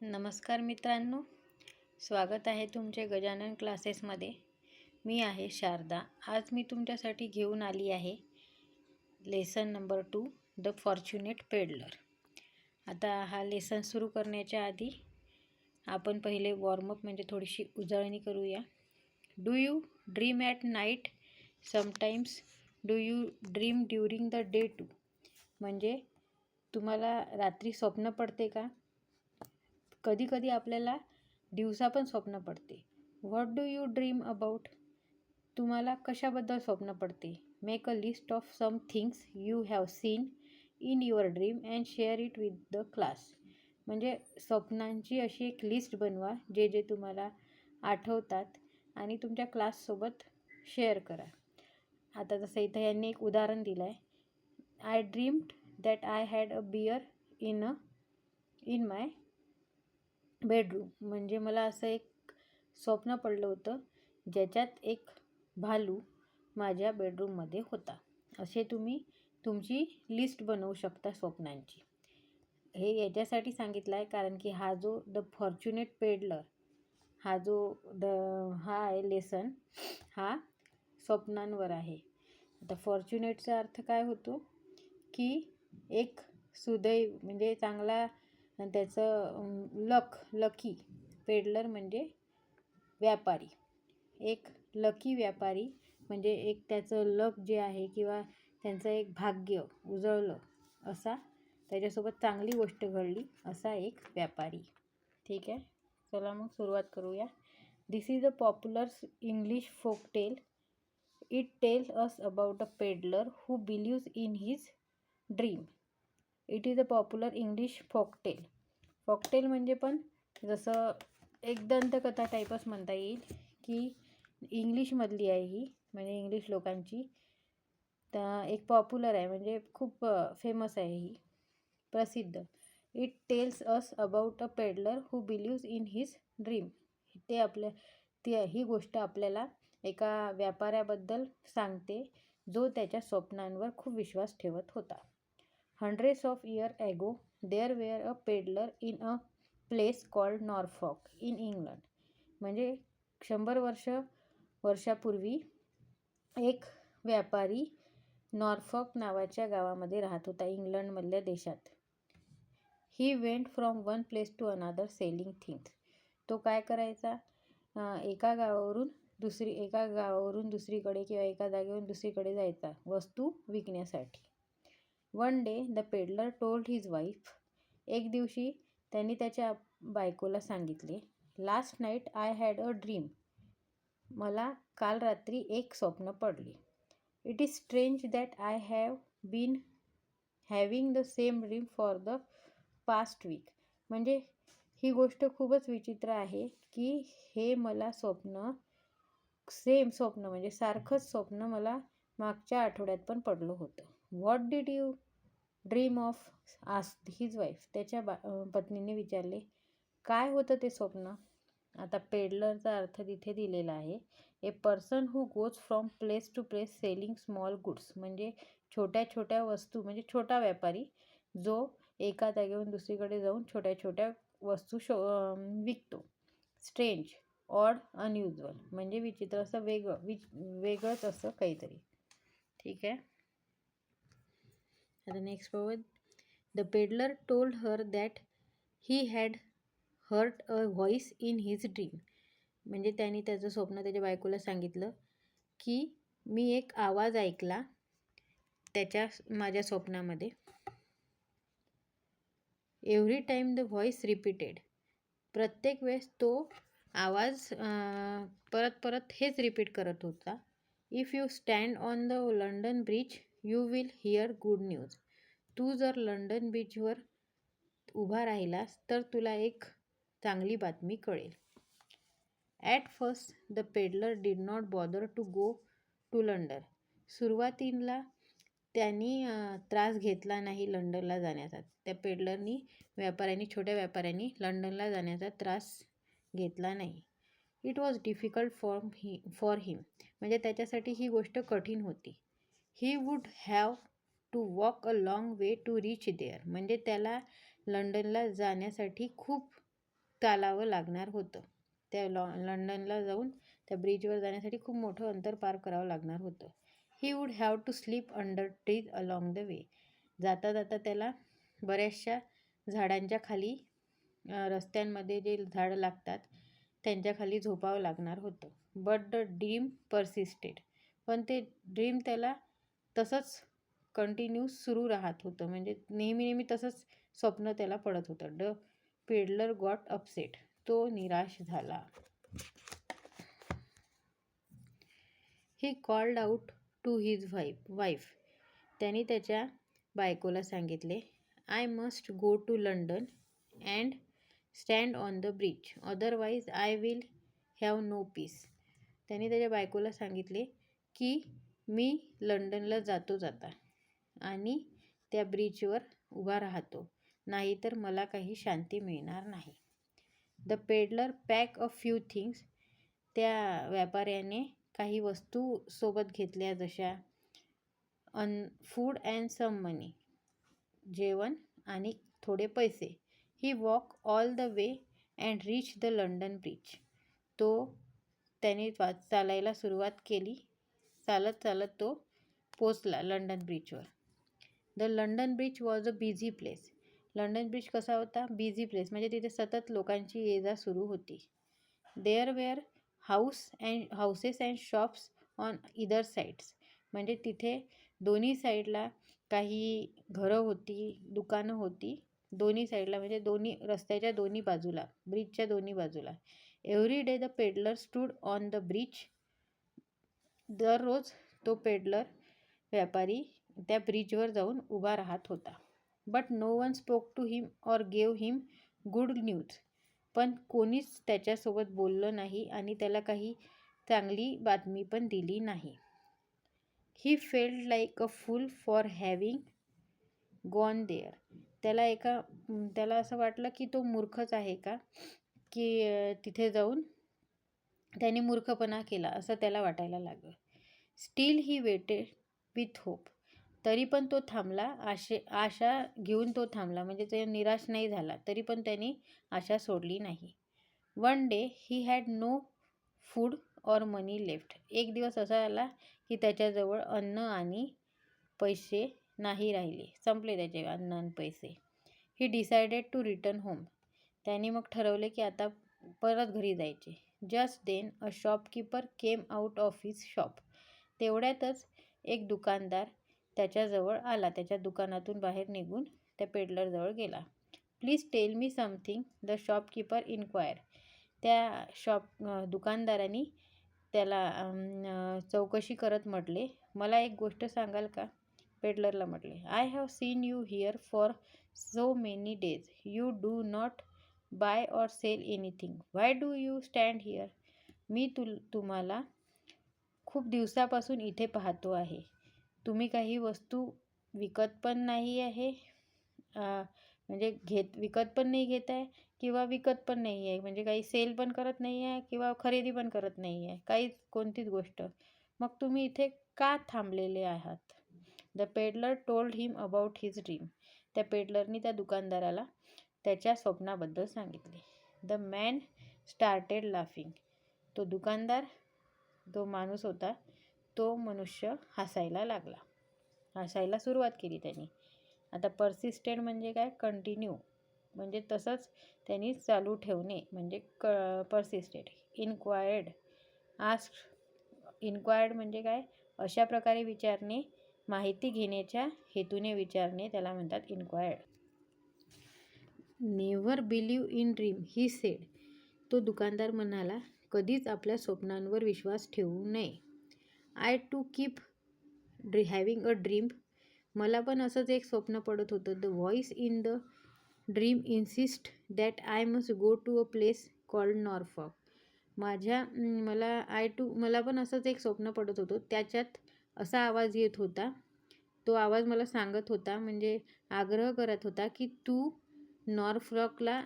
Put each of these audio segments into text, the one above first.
नमस्कार मित्रांनो. स्वागत आहे तुमचे गजानन क्लासेसमध्ये. मी आहे शारदा. आज मी तुमच्यासाठी घेऊन आली आहे lesson number two the fortunate peddler. आता हा लेसन सुरू करण्याच्या आधी आपण पहिले वॉर्मअप म्हणजे थोडीशी उजळणी करूया. Do you dream at night? Sometimes do you dream during the day too? म्हणजे तुम्हाला रात्री स्वप्न पडते का? कधीकधी आपल्याला दिवसा पण स्वप्न पडते. What do you dream about तुम्हाला कशाबद्दल स्वप्न पडते? Make a list of some things you have seen in your dream and share it with the class म्हणजे स्वप्नांची अशी एक लिस्ट बनवा जे जे तुम्हाला आठवतात आणि तुमच्या क्लाससोबत शेअर करा. आता जसं इथं यांनी एक उदाहरण दिलं आहे I dreamed that I had a bear in a in my bedroom म्हणजे मला असं एक स्वप्न पडलं होतं ज्याच्यात एक भालू माझ्या बेडरूममध्ये होता. असे तुम्ही तुमची लिस्ट बनवू शकता स्वप्नांची. हे याच्यासाठी सांगितलं आहे कारण की हा जो द फॉर्च्युनेट पेडलर हा जो द हा आहे लेसन हा स्वप्नांवर आहे. आता फॉर्च्युनेटचा अर्थ काय होतो? की एक सुदैव म्हणजे चांगला आणि त्याचं लक लकी पेडलर म्हणजे व्यापारी. एक लकी व्यापारी म्हणजे एक त्याचं लक जे आहे किंवा त्यांचं एक भाग्य उजळलं असा त्याच्यासोबत चांगली गोष्ट घडली असा एक व्यापारी. ठीक आहे? चला मग सुरुवात करूया. This is a popular English folk tale it tells us about a peddler who believes in his dream it is a popular English folktale folktale म्हणजे पण जसं एक दंतकथा टाईपच म्हणता येईल की इंग्लिशमधली आहे ही म्हणजे इंग्लिश लोकांची. तर एक पॉप्युलर आहे म्हणजे खूप फेमस आहे ही. प्रसिद्ध. It tells us about a peddler who believes in his dream ते आपल्या ते ही गोष्ट आपल्याला एका व्यापाऱ्याबद्दल सांगते जो त्याच्या स्वप्नांवर खूप विश्वास ठेवत होता. Hundreds of year ago there were a peddler in a place called Norfolk in England म्हणजे शंभर वर्ष वर्षापूर्वी एक व्यापारी नॉर्फॉक नावाच्या गावामध्ये राहत होता इंग्लंडमधल्या देशात. He went from one place to another selling things तो काय करायचा? एका गावावरून दुसरी एका गावावरून दुसरीकडे किंवा एका जागेवरून दुसरीकडे जायचा वस्तू विकण्यासाठी. One day the peddler told his wife एक दिवशी त्यांनी त्याच्या बायकोला सांगितले last night I had a dream मला काल रात्री एक स्वप्न पडले. It is strange that I have been having the same dream for the past week म्हणजे ही गोष्ट खूपच विचित्र आहे की हे मला स्वप्न सेम स्वप्न म्हणजे सारखंच स्वप्न मला मागच्या आठवड्यात पण पडलं होतं. What did you dream of as his wife त्याच्या बा पत्नीने विचारले काय होतं ते स्वप्न? आता पेडलरचा अर्थ तिथे दिलेला आहे. A person who goes from place to place selling small goods म्हणजे छोट्या छोट्या वस्तू म्हणजे छोटा व्यापारी जो एका जागेवरून दुसरीकडे जाऊन छोट्या छोट्या वस्तू शो विकतो. स्ट्रेंज ऑड अनयुजल म्हणजे विचित्र असं वेगळं विच वेगळंच असं काहीतरी. ठीक आहे? आता next forward the peddler told her that he had heard a voice in his dream म्हणजे त्यांनी त्याचं स्वप्न त्याच्या बायकोला सांगितलं की मी एक आवाज ऐकला त्याच्या माझ्या स्वप्नामध्ये. Every time the voice repeated. प्रत्येक वेळेस तो आवाज परत परत हेच रिपीट करत होता. If you stand on the London Bridge you will hear good news तू जर लंडन बीचवर उभा राहिलास तर तुला एक चांगली बातमी कळेल. At first the peddler did not bother to go to London सुरुवातीला त्यांनी त्रास घेतला नाही लंडनला जाण्याचा. त्या पेडलरनी व्यापाऱ्यांनी छोट्या व्यापाऱ्यांनी लंडनला जाण्याचा त्रास घेतला नाही. It was difficult for he for him म्हणजे त्याच्यासाठी ही गोष्ट कठीण होती. He would have to walk a long way to reach there म्हणजे त्याला लंडनला जाण्यासाठी खूप चालावं लागणार होतं. त्या लॉ लंडनला जाऊन त्या ब्रिजवर जाण्यासाठी खूप मोठं अंतर पार करावं लागणार होतं. He would have to sleep under trees along the way जाता जाता त्याला बऱ्याचशा झाडांच्या खाली रस्त्यांमध्ये जे झाडं लागतात त्यांच्या खाली झोपावं लागणार होतं. बट द ड्रीम परसिस्टेड पण ते ड्रीम त्याला तसंच कंटिन्यू सुरू राहत होतं. म्हणजे नेहमी नेहमी तसंच स्वप्न त्याला पडत होतं. ड पेडलर गॉट अपसेट. तो निराश झाला. He called out to his wife wife त्यांनी त्याच्या बायकोला सांगितले I must go to London and stand on the bridge otherwise I will have no peace त्यांनी त्याच्या बायकोला सांगितले की मी लंडनला जातो जाता आणि त्या ब्रिजवर उभा राहतो. नाहीतर मला काही शांती मिळणार नाही. The peddler pack a few things त्या व्यापाऱ्याने काही वस्तू सोबत घेतल्या जशा अन फूड अँड सम मनी जेवण आणि थोडे पैसे. He walk all the way and reach the London Bridge. तो त्याने वा चालायला सुरुवात केली. चालत चालत तो पोचला London ब्रिजवर. The London Bridge was a busy place. London Bridge कसा होता? बिझी प्लेस म्हणजे तिथे सतत लोकांची ये जा सुरू होती. There were house and houses and shops on either sides म्हणजे तिथे दोन्ही साईडला काही घरं होती दुकानं होती. दोन्ही साईडला म्हणजे दोन्ही रस्त्याच्या दोन्ही बाजूला ब्रिजच्या दोन्ही बाजूला. Every day the peddler stood on the bridge दररोज तो पेडलर व्यापारी त्या ब्रिजवर जाऊन उभा राहत होता. But no one spoke to him or gave him good news पण कोणीच त्याच्यासोबत बोललं नाही आणि त्याला काही चांगली बातमी पण दिली नाही. He felt like a fool for having gone there त्याला एका त्याला असं वाटलं की तो मूर्खच आहे का? की तिथे जाऊन त्याने मूर्खपणा केला असं त्याला वाटायला लागलं. Still he waited with hope. तरी पण तो थांबला आशे आशा घेऊन तो थांबला. म्हणजे ते निराश नाही झाला तरी पण त्यांनी आशा सोडली नाही. One day he had no food or money left. एक दिवस असा आला की त्याच्याजवळ अन्न आणि पैसे नाही राहिले. संपले त्याचे अन्न आणि पैसे. He decided to return home त्याने मग ठरवले की आता परत घरी जायचे. Just then a shopkeeper came out of his shop तेवढ्यातच एक दुकानदार त्याच्याजवळ आला. त्याच्या दुकानातून बाहेर निघून त्या पेडलरजवळ गेला. Please tell me something the shopkeeper inquire त्या शॉप दुकानदारांनी त्याला चौकशी करत म्हटले मला एक गोष्ट सांगाल का? पेडलरला म्हटले I have seen you here for so many days you do not buy or sell anything why do you stand here मी तु तुम्हाला खूप दिवसापासून इथे पाहतो आहे. तुम्ही काही वस्तू विकत पण नाही आहे म्हणजे घेत विकत पण नाही घेत आहे किंवा विकत पण नाही आहे. म्हणजे काही सेल पण करत नाही आहे किंवा खरेदी पण करत नाही आहे. काहीच कोणतीच गोष्ट. मग तुम्ही इथे का थांबलेले आहात? The peddler told him about his dream त्या पेडलरनी त्या दुकानदाराला त्याच्या स्वप्नाबद्दल सांगितले. The man started laughing. तो दुकानदार जो माणूस होता. तो मनुष्य हसायला लागला. हसायला सुरुवात केली त्यांनी. आता पर्सिस्टेड म्हणजे काय? कंटिन्यू म्हणजे तसंच त्यांनी चालू ठेवणे. म्हणजे क पर्सिस्टेड इन्क्वायर्ड आस्क इन्क्वायर्ड म्हणजे काय? अशा प्रकारे विचारणे. माहिती घेण्याच्या हेतूने विचारणे. त्याला म्हणतात inquired never believe in dream he said तो दुकानदार म्हणाला कधीच आपल्या स्वप्नांवर विश्वास ठेवू नये. I too keep dream having a dream मला पण असंच एक स्वप्न पडत होतं. The voice in the dream insist that I must go to a place called Norfolk माझ्या मला आय टू मला पण असंच एक स्वप्न पडत होतं. त्याच्यात असा आवाज येत होता. तो आवाज मला सांगत होता म्हणजे आग्रह करत होता की तू नॉर्फ्रॉकला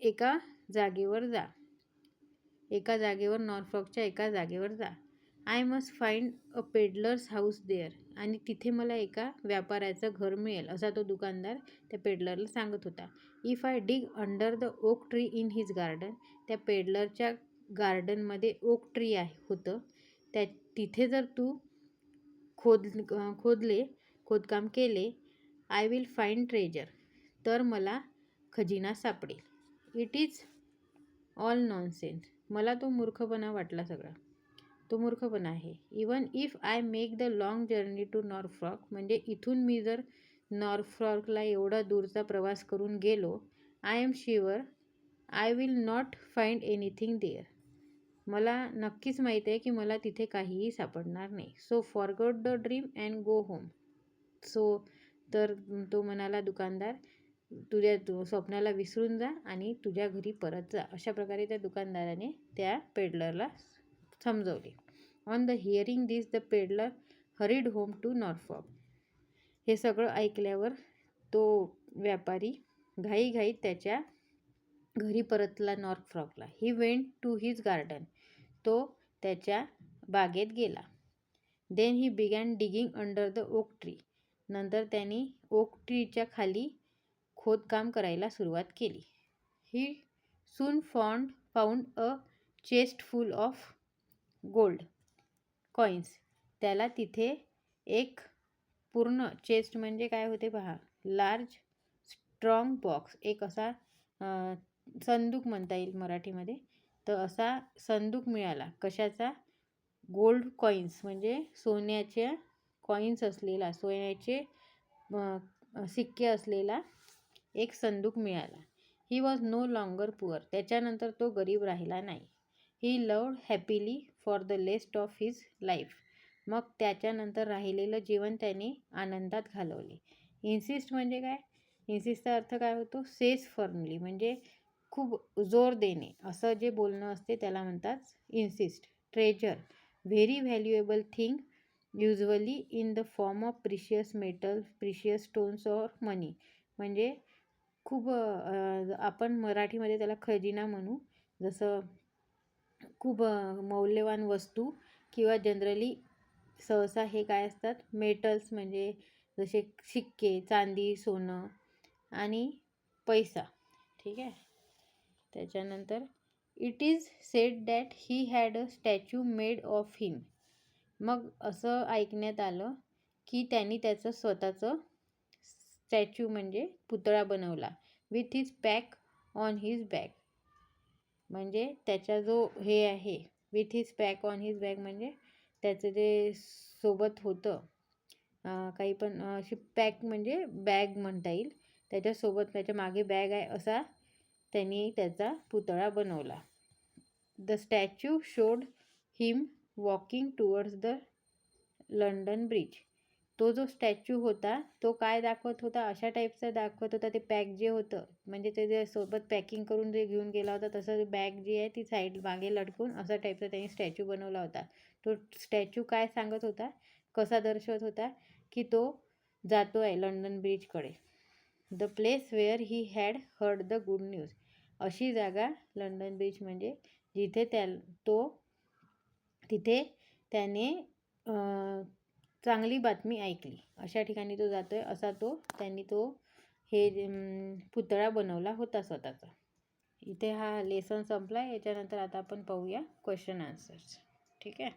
एका जागेवर जा. एका जागेवर नॉर्फ्रॉकच्या एका जागेवर जा. I must find a peddler's house there आणि तिथे मला एका व्यापाऱ्याचं घर मिळेल असा तो दुकानदार त्या पेडलरला सांगत होता. If I dig under the oak tree in his garden त्या पेडलरच्या गार्डनमध्ये ओक ट्री आहे होतं. त्या तिथे जर तू खोद खोदले खोदकाम केले आय विल फाईंड ट्रेजर. तर मला खजिना सापडेल. इट इज ऑल नॉनसेन्स मला तो मूर्खपणा वाटला सगळा. तो मूर्खपणा आहे. Even if I make the long journey to Norfolk म्हणजे इथून मी जर नॉर्फ्रॉकला एवढा दूरचा प्रवास करून गेलो I am sure I will not find anything there मला नक्कीच माहीत आहे की मला तिथे काहीही सापडणार नाही. So forgot the dream and go home so तर तो म्हणाला दुकानदार तुझ्या तु स्वप्नाला विसरून जा आणि तुझ्या घरी परत जा अशा प्रकारे त्या दुकानदाराने त्या पेडलरला समजवले. On the hearing this the peddler hurried home to Norfolk हे सगळं ऐकल्यावर तो व्यापारी घाईघाईत त्याच्या घरी परतला नॉर्फ्रॉकला he went to his garden तो त्याच्या बागेत गेला. Then he began digging under the oak tree नंतर त्यांनी ओक ट्रीच्या खाली खोदकाम करायला सुरुवात केली. He soon found found a chest full of gold coins त्याला तिथे एक पूर्ण चेस्ट म्हणजे काय होते पहा? Large strong box. एक असा संदूक म्हणता येईल मराठीमध्ये. तर असा संदूक मिळाला. कशाचा? गोल्ड कॉईन्स म्हणजे सोन्याच्या कॉईन्स असलेला सोन्याचे सिक्के असलेला एक संदूक मिळाला. He was no longer poor त्याच्यानंतर तो गरीब राहिला नाही. He lived happily for the rest of his life मग त्याच्यानंतर राहिलेलं जीवन त्याने आनंदात घालवले. इन्सिस्ट म्हणजे काय? इन्सिस्टचा अर्थ काय होतो? सेस फर्मली म्हणजे खूप जोर देणे. असं जे बोलणं असते त्याला म्हणतात insist treasure very valuable thing usually in the form of precious metal precious stones or money म्हणजे खूप आपण मराठीमध्ये त्याला खजिना म्हणू. जसं खूप मौल्यवान वस्तू किंवा जनरली सहसा हे काय असतात? मेटल्स म्हणजे जसे शिक्के चांदी सोनं आणि पैसा. ठीक आहे? त्याच्यानंतर it is said that he had a statue made of him मग असं ऐकण्यात आलं की त्यांनी त्याचं स्वतःचं स्टॅच्यू म्हणजे पुतळा बनवला. With his pack on his bag म्हणजे त्याचा जो हे आहे. With his pack on his bag म्हणजे त्याचं जे सोबत होतं. काही पण अशी पॅक म्हणजे बॅग म्हणता येईल. त्याच्यासोबत त्याच्यामागे बॅग आहे असा त्यांनी त्याचा पुतळा बनवला. The statue showed him walking towards the London Bridge तो जो स्टॅच्यू होता तो काय दाखवत होता? अशा टाईपचा दाखवत होता. ते पॅक जे होतं म्हणजे ते जे सोबत पॅकिंग करून जे घेऊन गेला होता तसं बॅग जी आहे ती साईड मागे लटकून असा टाईपचा त्यांनी स्टॅच्यू बनवला होता. तो स्टॅच्यू काय सांगत होता? कसा दर्शवत होता? की तो जातो आहे London ब्रिजकडे the place where he had heard the good news अशी जागा लंडन ब्रिज म्हणजे जिथे त्या तो तिथे त्याने चांगली बातमी ऐकली. अशा ठिकाणी तो जातो आहे असा तो त्यांनी तो हे पुतळा बनवला होता स्वतःचा. इथे हा लेसन संपला याच्यानंतर आता आपण पाहूया क्वेश्चन आन्सर्स ठीक आहे?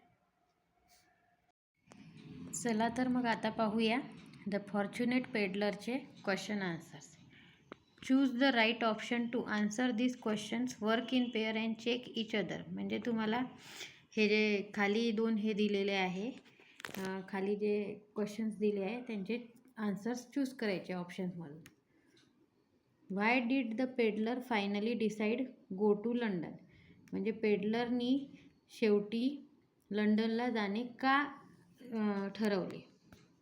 चला तर मग आता पाहूया the fortunate पेडलरचे question answers choose the right option to answer this questions work in pair and check each other म्हणजे तुम्हाला हे जे खाली दोन हे दिलेले आहे खाली जे क्वेश्चन्स दिले आहे त्यांचे आन्सर्स चूज करायचे ऑप्शन्समधून why did the peddler finally decide go to London म्हणजे पेडलरनी शेवटी लंडनला जाणे का ठरवले?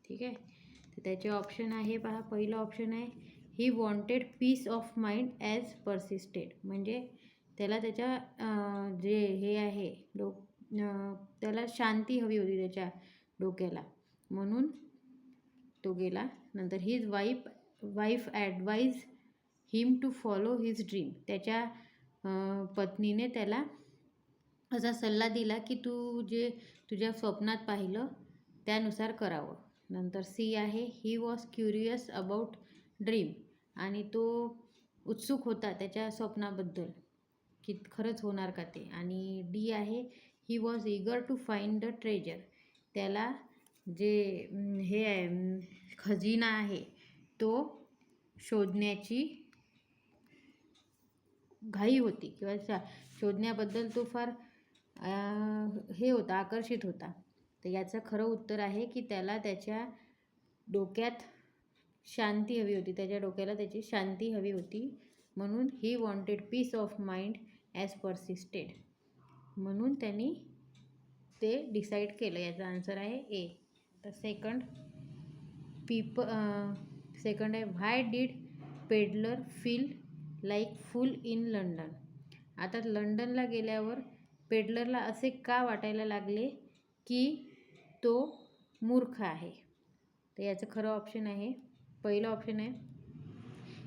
ठीक आहे? तर त्याचे ऑप्शन आहे पहा पहिलं ऑप्शन आहे he wanted peace of mind as persisted म्हणजे त्याला त्याच्या जे हे आहे डो त्याला शांती हवी होती त्याच्या डोक्याला. म्हणून तो गेला. नंतर his wife wife advise him to follow his dream त्याच्या पत्नीने त्याला असा सल्ला दिला की तू जे तुझ्या स्वप्नात पाहिलं त्यानुसार करावं. नंतर सी आहे he was curious about dream आणि तो उत्सुक होता त्याच्या स्वप्नाबद्दल की खरंच होणार का ते. आणि डी आहे he was eager to find the treasure त्याला जे हे आहे खजिना आहे तो शोधण्याची घाई होती किंवा शोधण्याबद्दल तो फार हे होता आकर्षित होता. तर याचं खरं उत्तर आहे की त्याला त्याच्या डोक्यात शांती हवी होती. त्याच्या डोक्याला त्याची शांती हवी होती. म्हणून he wanted peace of mind as persisted म्हणून त्यांनी ते डिसाईड केलं. याचा आन्सर आहे ए तर सेकंड पीप सेकंड आहे why did peddler feel like fool in London आता लंडनला गेल्यावर पेडलरला असे का वाटायला लागले की तो मूर्ख आहे? तर याचं खरं ऑप्शन आहे. पहिलं ऑप्शन आहे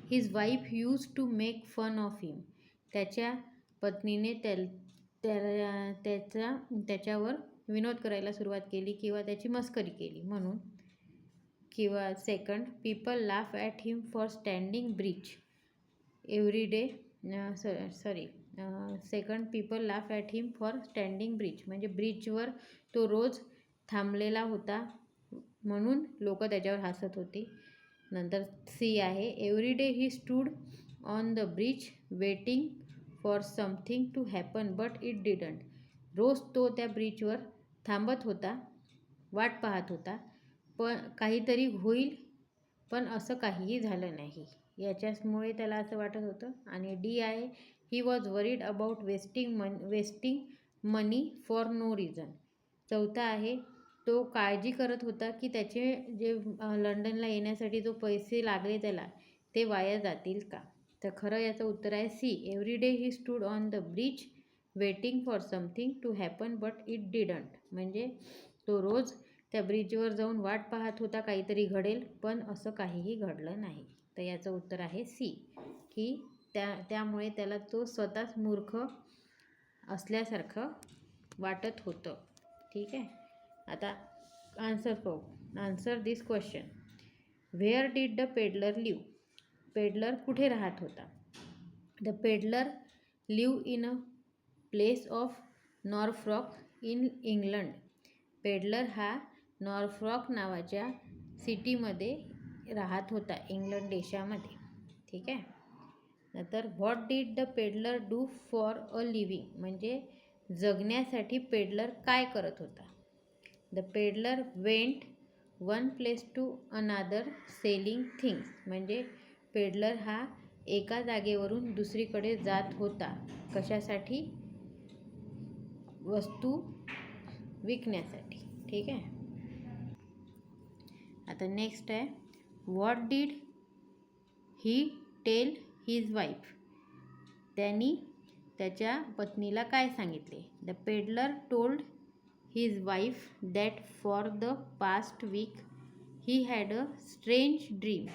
his wife use to make fun of him त्याच्या पत्नीने त्या त्या त्याचा त्याच्यावर विनोद करायला सुरुवात केली किंवा त्याची मस्करी केली म्हणून. किंवा second people laugh at him for standing bridge every day sorry second people laugh at him for standing bridge म्हणजे ब्रिजवर तो रोज थांबलेला होता म्हणून लोक त्याच्यावर हसत होते. नंतर सी आहे every day he stood on the bridge waiting for something to happen but it didn't रोज तो त्या ब्रिजवर थांबत होता वाट पाहत होता पण काहीतरी होईल पण असं काहीही झालं नाही. याच्यामुळे त्याला असं वाटत होतं आणि D I he was worried about wasting money wasting money for no reason चौथा आहे तो काळजी करत होता की त्याचे जे लंडनला येण्यासाठी जो पैसे लागले त्याला ते वाया जातील का? तर खरं याचं उत्तर आहे C. Every day he stood on the bridge waiting for something to happen but it didn't म्हणजे तो रोज त्या ब्रिजवर जाऊन वाट पाहत होता काहीतरी घडेल पण असं काहीही घडलं नाही. तर याचं उत्तर आहे सी. की त्या त्यामुळे त्याला तो स्वतःच मूर्ख असल्यासारखं वाटत होतं. ठीक आहे? आता आन्सर पाहू. Answer this question where did the peddler live peddler कुठे राहत होता? The peddler live in a place of Norfolk in England peddler हा नॉर्फ्रॉक नावाच्या सिटीमध्ये राहत होता इंग्लंड देशामध्ये. ठीक आहे? नंतर what did the peddler do for a living म्हणजे जगण्यासाठी पेडलर काय करत होता? The peddler went one place to another selling things म्हणजे पेडलर हा एका जागेवरून दुसरीकडे जात होता. कशासाठी? वस्तू विकण्यासाठी. ठीक आहे? आता नेक्स्ट आहे. What did he tell his wife त्यांनी त्याच्या पत्नीला काय सांगितले? The peddler told his wife that for the past week he had a strange dream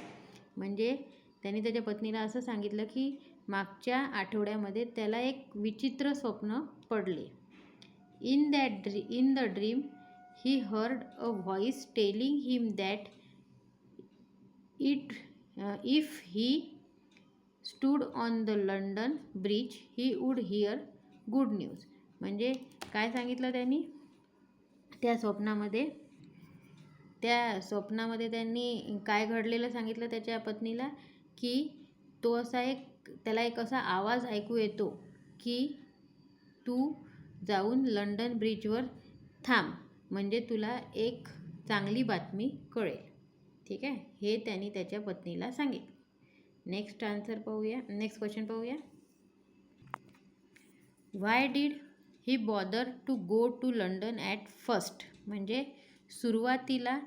म्हणजे त्यांनी त्याच्या पत्नीला असं सांगितलं की मागच्या आठवड्यामध्ये त्याला एक विचित्र स्वप्न पडले. In that dream in the dream he heard a voice telling him that it if he stood on the London bridge he would hear good news. म्हणजे काय सांगितलं त्यांनी? त्या स्वप्नामध्ये त्या स्वप्नामध्ये त्यांनी काय घडलेलं सांगितलं त्याच्या पत्नीला? की तो असा एक त्याला एक असा आवाज ऐकू येतो की तू जाऊन लंडन ब्रिजवर थांब म्हणजे तुला एक चांगली बातमी कळेल. ठीक आहे? हे त्यांनी त्याच्या पत्नीला सांगितले. नेक्स्ट आन्सर पाहूया. नेक्स्ट क्वेश्चन पाहूया. Why did he bother to go to London at first म्हणजे सुरुवातीला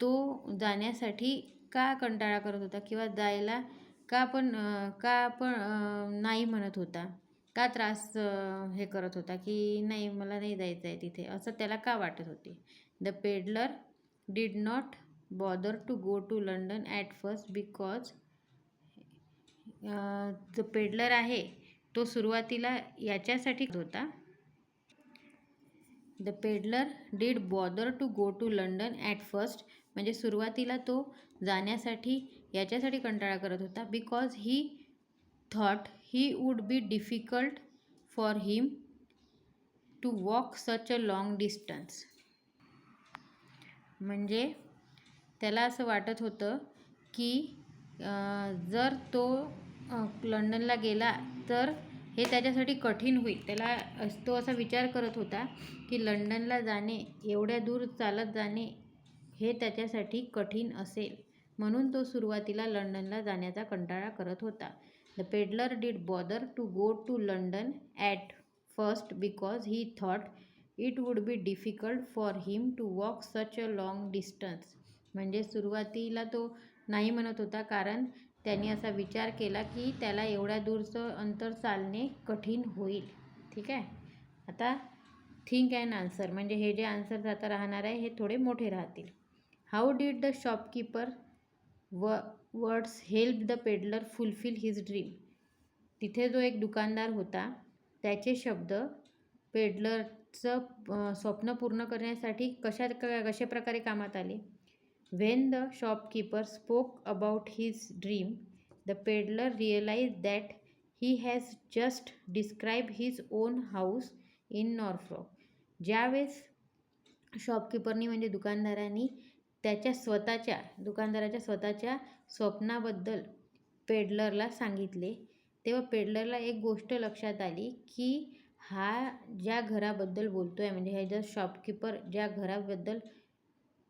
तो जाण्यासाठी का कंटाळा करत होता किंवा जायला का पण का पण नाही म्हणत होता? का त्रास हे करत होता की नाही मला नाही जायचं आहे तिथे? असं त्याला का वाटत होते? The peddler did not bother to go to London at first because जो पेडलर आहे तो सुरुवातीला याच्यासाठी होता. The peddler did bother to go to London at first म्हणजे सुरुवातीला तो जाण्यासाठी याच्यासाठी कंटाळा करत होता. Because he thought he would be difficult for him to walk such a long distance म्हणजे त्याला असं वाटत होतं की जर तो लंडनला गेला तर हे त्याच्यासाठी कठीण होईल. त्याला अस- तो असा विचार करत होता की लंडनला जाणे एवढ्या दूर चालत जाणे हे त्याच्यासाठी कठीण असेल. म्हणून तो सुरुवातीला लंडनला जाण्याचा कंटाळा करत होता. The peddler did bother to go to London at first because he thought it would be difficult for him to walk such a long distance म्हणजे सुरुवातीला तो नाही म्हणत होता कारण त्यांनी असा विचार केला की त्याला एवढ्या दूरचं अंतर चालणे कठीण होईल. ठीक आहे? आता थिंक अँड आन्सर म्हणजे हे जे आन्सर आता राहणार आहे हे थोडे मोठे राहतील. हाऊ डीड द शॉपकीपर व words help the peddler fulfil his dream तिथे जो एक दुकानदार होता त्याचे शब्द पेडलरचं स्वप्न पूर्ण करण्यासाठी कशा कशा प्रकारे कामात आले? When the shopkeeper spoke about his dream the pedlar realize that he has just describe his own house in Norfolk ज्यावेळेस शॉपकीपरनी म्हणजे दुकानदारांनी त्याच्या स्वतःच्या दुकानदाराच्या स्वतःच्या स्वप्नाबद्दल पेडलरला सांगितले. तेव्हा पेडलरला एक गोष्ट लक्षात आली की हा ज्या घराबद्दल बोलतो आहे म्हणजे ह्या ज्या शॉपकीपर ज्या घराबद्दल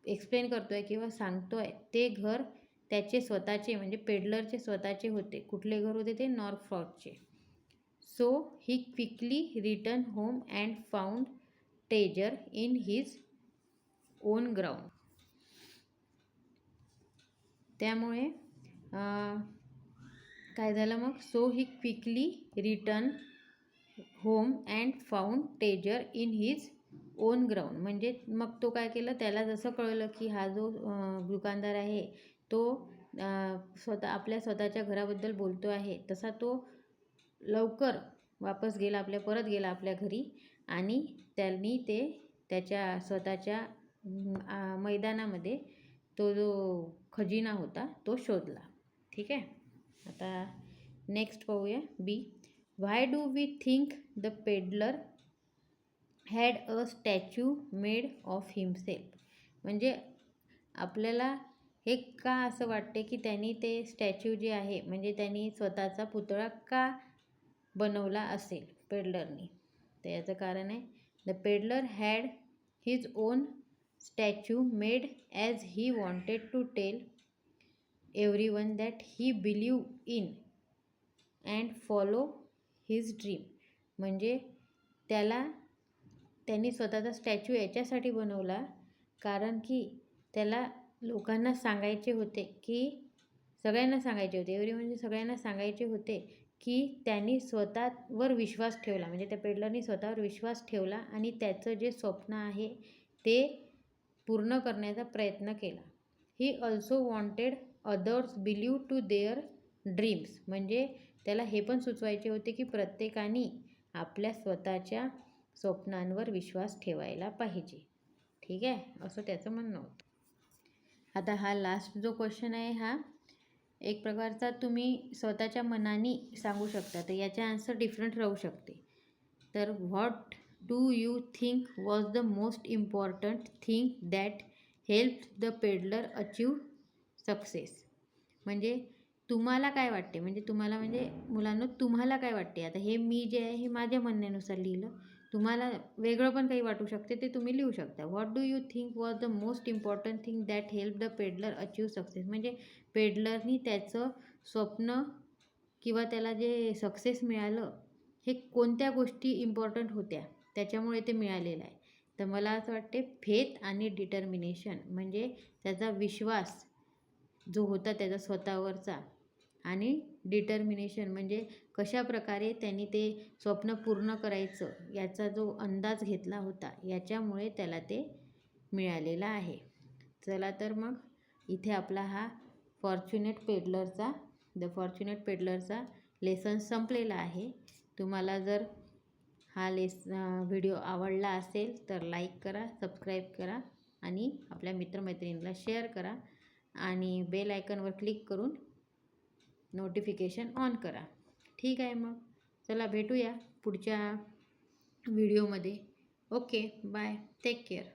एक्सप्लेन करतो आहे किंवा सांगतो आहे ते घर त्याचे स्वतःचे म्हणजे पेडलरचे स्वतःचे होते. कुठले घर होते ते? नॉर्फॉर्कचे so he quickly return home and found treasure in his own ground त्यामुळे काय झालं मग? So he quickly return home and found treasure in his own ground. म्हणजे मग तो काय केलं? त्याला जसं कळलं की हा जो दुकानदार आहे तो स्वतः आपल्या स्वतःच्या घराबद्दल बोलतो आहे तसा तो लवकर वापस गेला आपल्या परत गेला आपल्या घरी आणि त्यांनी ते त्याच्या स्वतःच्या मैदानामध्ये तो जो खजिना होता तो शोधला. ठीक आहे? आता नेक्स्ट पाहूया B why do we think the peddler had a statue made of himself म्हणजे आपल्याला हे का असं वाटते की त्यांनी ते स्टॅच्यू जे आहे म्हणजे त्यांनी स्वतःचा पुतळा का बनवला असेल पेडलरनी तर याचं कारण आहे the peddler had his own statue made as he wanted to tell everyone that he believe in and follow his dream. म्हणजे त्याला त्यांनी स्वतःचा स्टॅच्यू याच्यासाठी बनवला कारण की त्याला लोकांना सांगायचे होते की सगळ्यांना सांगायचे होते एवढे म्हणजे सगळ्यांना सांगायचे होते की त्यांनी स्वतःवर विश्वास ठेवला. म्हणजे त्या पेडलरनी स्वतःवर विश्वास ठेवला आणि त्याचं जे स्वप्न आहे ते पूर्ण करण्याचा प्रयत्न केला. He also wanted others believe to their dreams म्हणजे त्याला हे पण सुचवायचे होते की प्रत्येकाने आपल्या स्वतःच्या स्वप्नांवर विश्वास ठेवायला पाहिजे. ठीक आहे? असं त्याचं म्हणणं होतं. आता हा लास्ट जो क्वेश्चन आहे हा एक प्रकारचा तुम्ही स्वतःच्या मनाने सांगू शकता. तर याचे आन्सर डिफरंट राहू शकते. तर what do you think was the most important thing that help the peddler achieve success म्हणजे तुम्हाला काय वाटते? म्हणजे तुम्हाला म्हणजे मुलांना तुम्हाला काय वाटते? आता हे मी जे आहे हे माझ्या म्हणण्यानुसार लिहिलं. तुम्हाला वेगळं पण काही वाटू शकते ते तुम्ही लिहू शकता. What do you think was the most important thing that help the peddler achieve success म्हणजे पेडलरनी त्याचं स्वप्न किंवा त्याला जे सक्सेस मिळालं हे कोणत्या गोष्टी इम्पॉर्टंट होत्या? त्याच्यामुळे ते मिळालेलं आहे. तर मला असं वाटते फेथ आणि डिटर्मिनेशन म्हणजे त्याचा विश्वास जो होता त्याचा स्वतःवरचा आणि डिटर्मिनेशन म्हणजे कशा प्रकारे त्यांनी ते स्वप्न पूर्ण करायचं याचा जो अंदाज घेतला होता याच्यामुळे त्याला ते मिळालेलं आहे. चला तर मग इथे आपला हा फॉर्च्युनेट पेडलरचा द फॉर्च्युनेट पेडलरचा लेसन संपलेला आहे. तुम्हाला जर हा लेस व्हिडिओ आवडला असेल तर लाईक करा सबस्क्राईब करा आणि आपल्या मित्रमैत्रिणीला शेअर करा आणि बेल आयकनवर क्लिक करून नोटिफिकेशन ऑन करा. ठीक आहे मग. चला भेटूया पुढच्या व्हिडिओमध्ये. Okay bye. Take care.